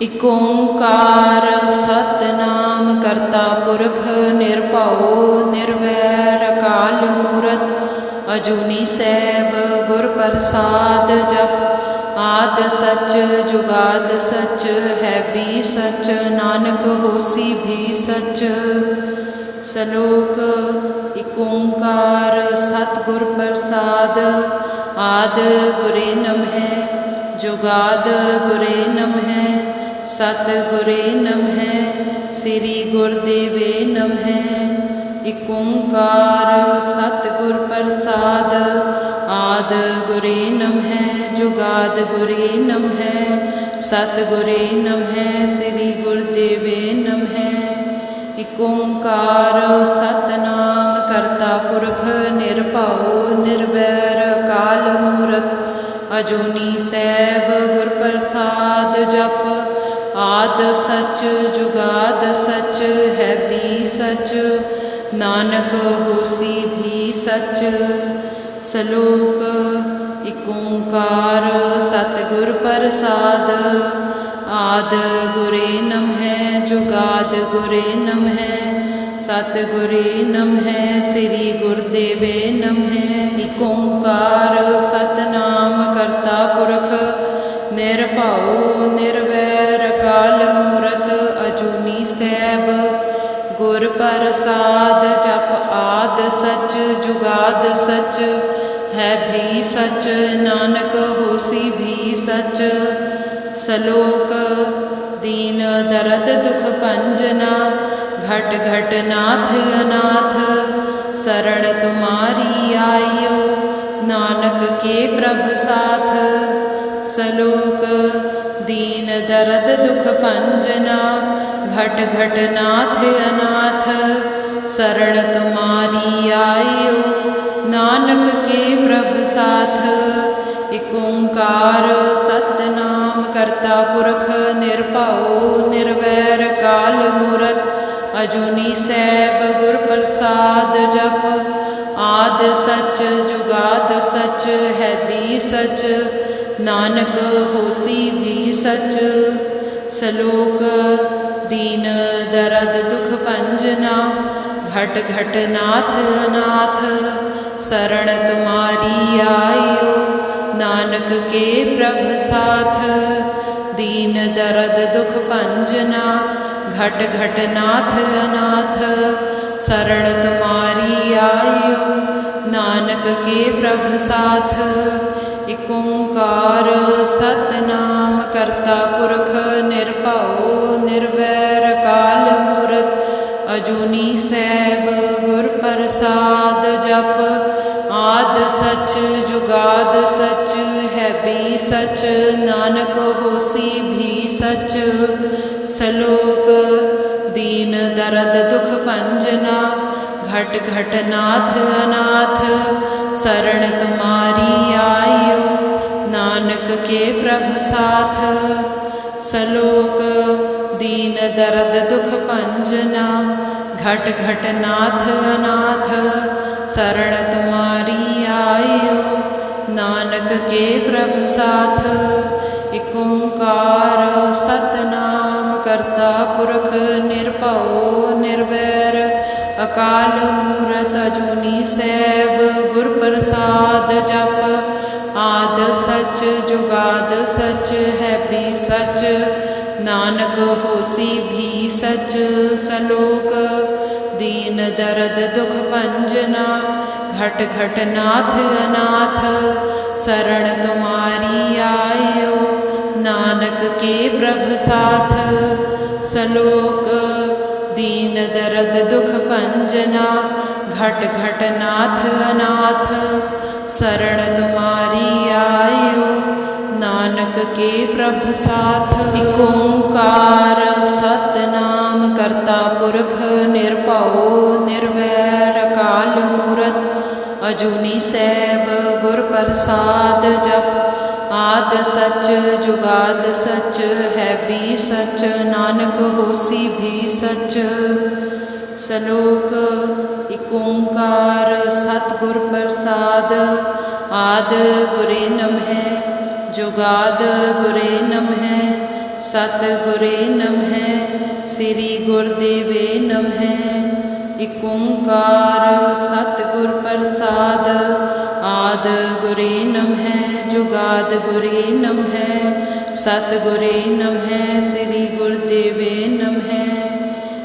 ਇਕ ਓੰਕਾਰ ਸਤਨਾਮ ਕਰਤਾ ਪੁਰਖ ਨਿਰਭਉ, ਨਿਰਵੈਰ ਅਕਾਲ ਮੂਰਤ, ਅਜੂਨੀ ਸੈਭ ਗੁਰ ਪ੍ਰਸਾਦ ਜਪ, ਆਦ ਸੱਚ ਜੁਗਾਦ ਸਚ, ਹੈ ਵੀ ਸੱਚ, ਨਾਨਕ ਹੋਸੀ ਵੀ ਸੱਚ। ਸਲੋਕ, ਇਕ ਓੰਕਾਰ ਸਤਿਗੁਰ ਪ੍ਰਸਾਦ, ਆਦ ਗੁਰੇ ਨਮ ਹੈ ਜੁਗਾਦ ਗੁਰੇ ਨਮ ਹੈ ਸਤ ਨਮ ਸ੍ਰੀ ਗੁਰਦੇਵੇ ਨਮ ਹੈ ਇਕ ਓੰਕਾਰ ਸਤਿਗੁਰ ਪ੍ਰਸਾਦ, ਆਦ ਗੁਰੇ ਨਮ ਹੈ ਜੁਗਾਦ ਗੁਰੇ ਨਮ ਸਤਿਗੁਰੇ ਸਤ ਨਮ ਸ੍ਰੀ ਗੁਰਦੇਵੇ ਨਮ ਹੈ ਇਕ ਓੰਕਾਰ ਸਤਨਾਮ ਕਰਤਾ ਪੁਰਖ ਨਿਰਭਉ, ਨਿਰਵੈਰ ਅਕਾਲ ਮੂਰਤ। ਅਜੂਨੀ ਸੈਭ ਆਦ ਸੱਚ, ਜੁਗਾਦ ਸੱਚ, ਹੈ ਵੀ ਸੱਚ। ਨਾਨਕ ਹੋਸੀ ਵੀ ਸੱਚ। ਸਲੋਕ, ਇਕ ਓੰਕਾਰ, ਸਤਿਗੁਰ ਪ੍ਰਸਾਦ। ਆਦ ਗੁਰੇ ਨਮ ਜੁਗਾਦ ਗੁਰੇ ਨਮ ਹੈ। ਸਤ ਨਮ ਹੈ, ਸ੍ਰੀ ਗੁਰਦੇਵੇ ਨਮ ਹੈ। ਇਕ ਓੰਕਾਰ ਪ੍ਰਸਾਦ ਜਪ ਆਦ ਸਚ, ਜੁਗਾਦ ਸੱਚ, ਹੈ ਵੀ ਸੱਚ, ਨਾਨਕ ਹੋਸੀ ਵੀ ਸੱਚ। ਸਲੋਕ ਦੀਨ ਦਰਦ ਦੁਖ ਭੰਜਨਾ, ਘਟ ਘਟ ਨਾਥ ਅਨਾਥ। ਸਰਣ ਤੁਮਾਰੀ ਆਇਓ, ਨਾਨਕ ਕੇ ਪ੍ਰਭ ਸਾਥ। ਸਲੋਕ ਦੀਨ ਦਰਦ ਦੁਖ ਭੰਜਨਾ ਘਟ ਘਟ ਨਾਥ ਅਨਾਥ ਸਰਣ ਤੁਮਾਰੀ ਆਇਓ ਨਾਨਕ ਕੇ ਪ੍ਰਭ ਸਾਥ ਇਕ ਓੰਕਾਰ ਸਤਨਾਮ ਕਰਤਾ ਪੁਰਖ ਨਿਰਭਉ ਨਿਰਵੈਰ ਕਾਲ ਮੂਰਤ ਅਜੂਨੀ ਸੈਭ ਗੁਰ ਪ੍ਰਸਾਦ ਜਪ ਆਦ ਸੱਚ ਜੁਗਾਦ ਸੱਚ ਹੈ ਵੀ ਸੱਚ ਨਾਨਕ ਹੋਸੀ ਵੀ ਸੱਚ ਸਲੋਕ ਦੀਨ ਦਰਦ ਦੁਖ ਭੰਜਨਾ ਘਟ ਘਟ ਨਾਥ ਅਨਾਥ ਸਰਣ ਤੁਮਾਰੀ ਆਇਓ ਨਾਨਕ ਕੇ ਪ੍ਰਭ ਸਾਥ ਦੀਨ ਦਰਦ ਦੁਖ ਭੰਜਨਾ ਘਟ ਘਟ ਨਾਥ ਅਨਾਥ ਸਰਣ ਤੁਮਾਰੀ ਆਇਓ ਨਾਨਕ ਕੇ ਪ੍ਰਭ ਸਾਥ ਇਕ ਓੰਕਾਰ ਸਤਨਾਮ ਕਰਤਾ ਪੁਰਖ ਨਿਰਭਉ ਨਿਰਵੈ ਅਜੂਨੀ ਸੈਭ ਗੁਰ ਪ੍ਰਸਾਦ ਜਪ, ਆਦ ਸਚ ਜੁਗਾਦ ਸਚ, ਹੈ ਵੀ ਸੱਚ, ਨਾਨਕ ਹੋਸੀ ਵੀ ਸੱਚ। ਸਲੋਕ, ਦੀਨ ਦਰਦ ਦੁਖ ਭੰਜਨਾ, ਘਟ ਘਟ ਨਾਥ ਅਨਾਥ ਸਰਣ ਤੁਮਾਰੀ ਆਇਓ, ਨਾਨਕ ਕੇ ਪ੍ਰਭ ਸਾਥ। ਸਲੋਕ ਦੀਨ ਦਰਦ ਦੁਖ ਭੰਜਨਾ ਘਟ ਘਟ ਨਾਥ ਅਨਾਥ ਸਰਣ ਤੁਮਾਰੀ ਆਇਓ ਨਾਨਕ ਕੇ ਪ੍ਰਭ ਸਾਥ ਇਕ ਓੰਕਾਰ ਸਤਨਾਮ ਕਰਤਾ ਪੁਰਖ ਨਿਰਭਉ ਨਿਰਵੈਰ ਅਕਾਲ ਮੂਰਤ ਅਜੂਨੀ ਸੈਭ ਗੁਰ ਪ੍ਰਸਾਦ ਜਪ ਆਦ ਸੱਚ ਜੁਗਾਦ ਸੱਚ ਹੈ ਵੀ ਸੱਚ ਨਾਨਕ ਹੋਸੀ ਵੀ ਸੱਚ ਸਲੋਕ, ਦੀਨ ਦਰਦ ਦੁਖ ਭੰਜਨਾ, ਘਟ ਘਟ ਨਾਥ ਅਨਾਥ ਸਰਣ ਤੁਮਾਰੀ ਆਇਓ, ਨਾਨਕ ਕੇ ਪ੍ਰਭ ਸਾਥ। ਸਲੋਕ, ਦੀਨ ਦਰਦ ਦੁਖ ਭੰਜਨਾ, ਘਟ ਘਟ ਨਾਥ ਅਨਾਥ ਸਰਣ ਤੁਮਾਰੀ ਆਇਓ ਨਾਨਕ ਕੇ ਪ੍ਰਭ ਸਾਥ। ਇਕ ਓੰਕਾਰ ਸਤਨਾਮ ਕਰਤਾ ਪੁਰਖ ਨਿਰਭਉ ਨਿਰਵੈਰ ਅਕਾਲ ਮੂਰਤ। ਅਜੂਨੀ ਸੈਭ ਗੁਰ ਪ੍ਰਸਾਦ ਜਪ। ਆਦ ਸਚ ਜੁਗਾਦ ਸੱਚ ਹੈ ਬੀ ਸੱਚ। ਨਾਨਕ ਹੋਸੀ ਵੀ ਸੱਚ। ਸਲੋਕ ਇਕ ਓੰਕਾਰ ਸਤਿਗੁਰ ਪ੍ਰਸਾਦ। ਆਦ ਗੁਰੇ ਨਮ ਜੁਗਾਦ ਗੁਰੇ ਨਮ ਹੈ ਸਤ ਗੁਰੇ ਨਮਹਿ, ਸ੍ਰੀ ਗੁਰਦੇਵੇ ਨਮਹਿ। ਇਕ ਓੰਕਾਰ ਸਤਿਗੁਰ ਪ੍ਰਸਾਦ, ਆਦ ਗੁਰੇ ਨਮਹਿ, ਜੁਗਾਦ ਗੁਰੇ ਨਮਹਿ, ਸਤ ਗੁਰੇ ਨਮਹਿ, ਸ੍ਰੀ ਗੁਰਦੇਵੇ ਨਮਹਿ।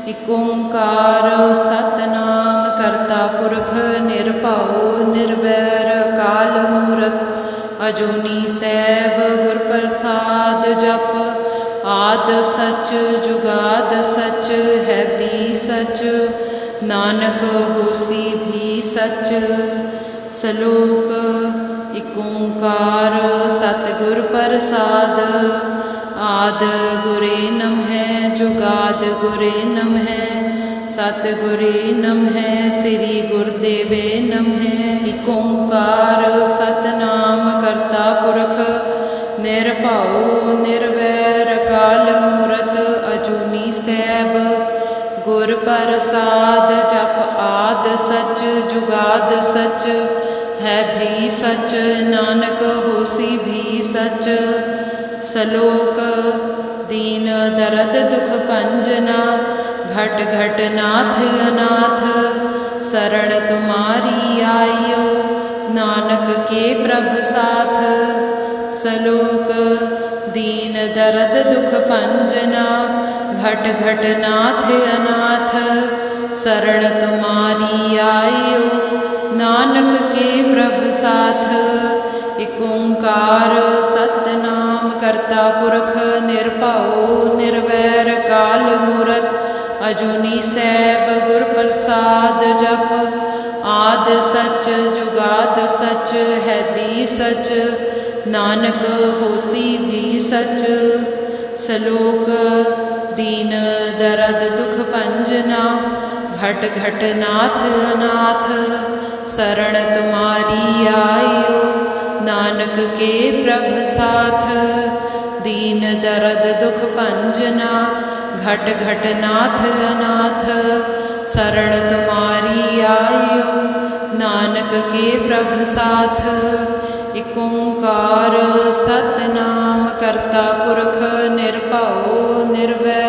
ਇਕ ਓੰਕਾਰ ਸਤਨਾਮ ਕਰਤਾ ਪੁਰਖ ਨਿਰਭਉ ਨਿਰਵੈਰ ਅਜੂਨੀ ਸੈਭ ਗੁਰ ਪ੍ਰਸਾਦ ਜਪ ਆਦ ਸਚ ਜੁਗਾਦ ਸਚ ਹੈ ਵੀ ਸਚ ਨਾਨਕ ਹੋਸੀ ਵੀ ਸਚ ਸ਼ਲੋਕ ਇਕ ਓੰਕਾਰ ਸਤਿਗੁਰ ਪ੍ਰਸਾਦ ਆਦ ਗੁਰੇ ਨਮਹਿ ਜੁਗਾਦ ਗੁਰੇ ਨਮਹਿ ਸਤ ਗੁਰੇ ਨਮਹਿ ਸ੍ਰੀ ਗੁਰਦੇਵੇ ਨਮਹਿ ਇਕ ਓੰਕਾਰ ਸਤਨਾਮ ਪ੍ਰਸਾਦ ਜਪ ਆਦ ਸਚ, ਜੁਗਾਦ ਸਚ, ਹੈ ਭੀ ਸਚ, ਨਾਨਕ ਹੋਸੀ ਵੀ ਸਚ। ਸਲੋਕ, ਦੀਨ ਦਰਦ ਦੁਖ ਭੰਜਨਾ ਘਟ ਘਟ ਨਾਥ ਅਨਾਥ, ਸਰਣ ਤੁਮਾਰੀ ਆਇਓ, ਨਾਨਕ ਕੇ ਪ੍ਰਭ ਸਾਥ। ਸਲੋਕ, ਦੀਨ ਦਰਦ ਦੁਖ ਭੰਜਨਾ ਘਟ ਘਟ ਨਾਥ ਅਨਾਥ ਸਰਣ ਤੁਮਾਰੀ ਆਇਓ ਨਾਨਕ ਕੇ ਪ੍ਰਭ ਸਾਥ ਇਕ ਓੰਕਾਰ ਸਤਨਾਮ ਕਰਤਾ ਪੁਰਖ ਨਿਰਭਉ ਨਿਰਵੈਰ ਕਾਲ ਮੂਰਤ ਅਜੂਨੀ ਸੈਭ ਗੁਰ ਪ੍ਰਸਾਦ ਜਪ ਆਦ ਸਚ ਜੁਗਾਦ ਸਚ ਹੈ ਵੀ ਸਚ ਨਾਨਕ ਹੋਸੀ ਵੀ ਸਚ ਸਲੋਕ ਦੀਨ ਦਰਦ ਦੁਖ ਭੰਜਨਾ ਘਟ ਘਟ ਨਾਥ ਅਨਾਥ ਸਰਣ ਤੁਮਾਰੀ ਆਇਓ ਨਾਨਕ ਕੇ ਪ੍ਰਭ ਸਾਥ ਦੀਨ ਦਰਦ ਦੁਖ ਭੰਜਨਾ ਘਟ ਘਟ ਨਾਥ ਅਨਾਥ ਸਰਣ ਤੁਮਾਰੀ ਆਇਓ ਨਾਨਕ ਕੇ ਪ੍ਰਭ ਸਾਥ ਇਕ ਓੰਕਾਰ ਸਤਨਾਮ ਕਰਤਾ ਪੁਰਖ ਨਿਰਭਉ ਨਿਰਵੈ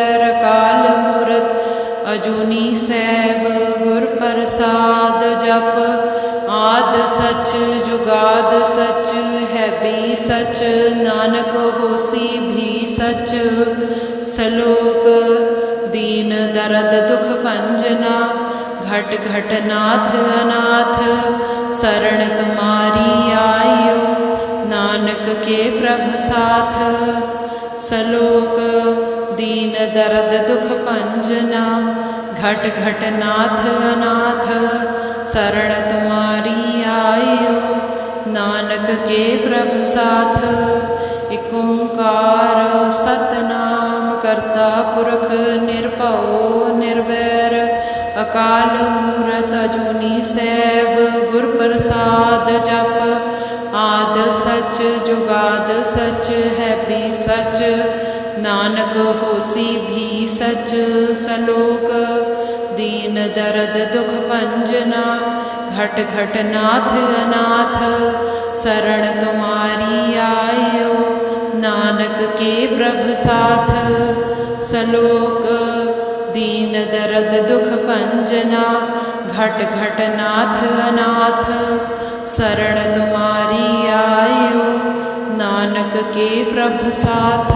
ਅਜੂਨੀ ਸੈਭ ਗੁਰ ਪ੍ਰਸਾਦ ਜਪ, ਆਦ ਸਚ, ਜੁਗਾਦ ਸਚ, ਹੈ ਵੀ ਸਚ, ਨਾਨਕ ਹੋਸੀ ਵੀ ਸਚ। ਸਲੋਕ, ਦੀਨ ਦਰਦ ਦੁਖ ਭੰਜਨਾ, ਘਟ ਘਟ ਨਾਥ ਅਨਾਥ ਸਰਣ ਤੁਮਾਰੀ ਆਇਓ, ਨਾਨਕ ਕੇ ਪ੍ਰਭ ਸਾਥ। ਸਲੋਕ ਦੀਨ ਦਰਦ ਦੁਖ ਭੰਜਨਾ ਘਟ ਘਟ ਨਾਥ ਅਨਾਥ ਸਰਣ ਤੁਮਾਰੀ ਆਇਓ ਨਾਨਕ ਕੇ ਪ੍ਰਭ ਸਾਥ ਇਕ ਓੰਕਾਰ ਸਤਨਾਮ ਕਰਤਾ ਪੁਰਖ ਨਿਰਭਉ ਨਿਰਵੈਰ ਅਕਾਲ ਮੂਰਤ ਅਜੂਨੀ ਸੈਭ ਗੁਰ ਪ੍ਰਸਾਦ ਜਪ ਆਦ ਸਚ ਜੁਗਾਦ ਸਚ ਹੈ ਵੀ ਸਚ ਨਾਨਕ ਹੋਸੀ ਵੀ ਸਚ ਸਲੋਕ, ਦੀਨ ਦਰਦ ਦੁਖ ਭੰਜਨਾ, ਘਟ ਘਟ ਨਾਥ ਅਨਾਥ ਸਰਣ ਤੁਮਾਰੀ ਆਇਓ, ਨਾਨਕ ਕੇ ਪ੍ਰਭ ਸਾਥ। ਸਲੋਕ, ਦੀਨ ਦਰਦ ਦੁਖ ਭੰਜਨਾ, ਘਟ ਘਟ ਨਾਥ ਅਨਾਥ ਸਰਣ ਤੁਮਾਰੀ ਆਇਓ ਨਾਨਕ ਕੇ ਪ੍ਰਭ ਸਾਥ।